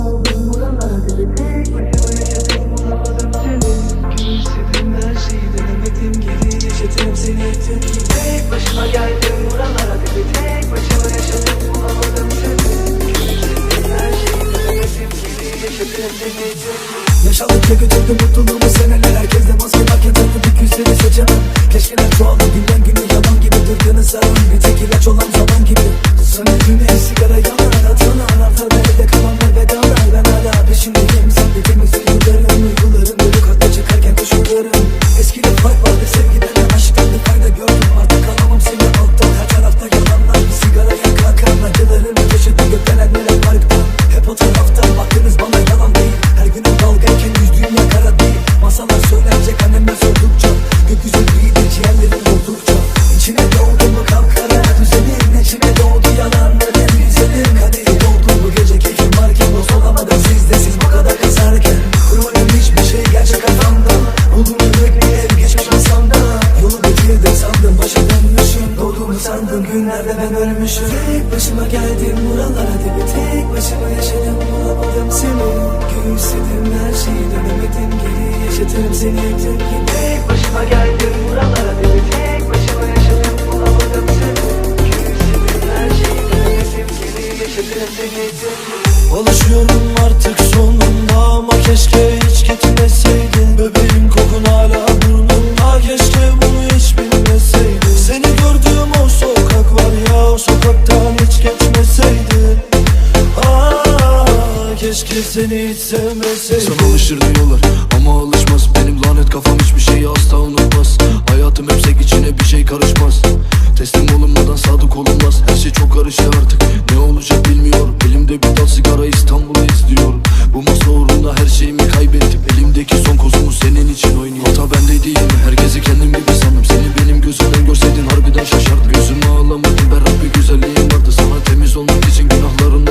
geldim buralara dedi tek başıma yaşadım bulamadım seni Gülümsedim her şeyi denemedim geri yaşadım seni tüm Tek başıma geldim buralara dedi tek başıma yaşadım bulamadım seni Gülümsedim her şeyi denemedim geri yaşadım seni tüm Yaşadıkça götürdü mutluluğumu seneler Herkesle maske varken tanıdık yüzleri seçemem. Keşkeler çoğaldı günden güne yalan gibi Dırdığını saran bir tek ilaç olan zaman gibi. Sana güneş sigara yanar sandım başa dönmüşüm. Doğduğumu sandım günlerde ben ölmüşüm. Tek başıma geldim buralara dibi Tek başıma yaşadım. Bulamadım seni Gülümsedim her şeyi dönemedim geri yaşatırım seni tüm gibi Tek başıma geldim buralara dedi tek başıma yaşadım. Bulamadım seni Gülümsedim her şeyi denemedim geri yaşadım seni tüm Alışıyorum artık sonunda ama keşke Keşke seni hiç sevmeseydim. Sana alışır diyorlar ama alışmaz. Benim lanet kafam hiçbir şeyi asla unutmaz. Hayatım hepsek içine bir şey karışmaz. Teslim olunmadan sadık olunmaz. Her şey çok karıştı artık. Ne olacak bilmiyorum. Elimde bir dal sigara İstanbul'u izliyorum. Bu masa uğrunda her şeyimi kaybettim. Elimdeki son kozumu senin için oynuyor Hata bendeydi yine herkesi kendim gibi sandım. Seni benim gözümden görseydin harbiden şaşardım. Gözümü ağlamadım berrak bir güzelliğin vardı. Sana temiz olmak için günahlarını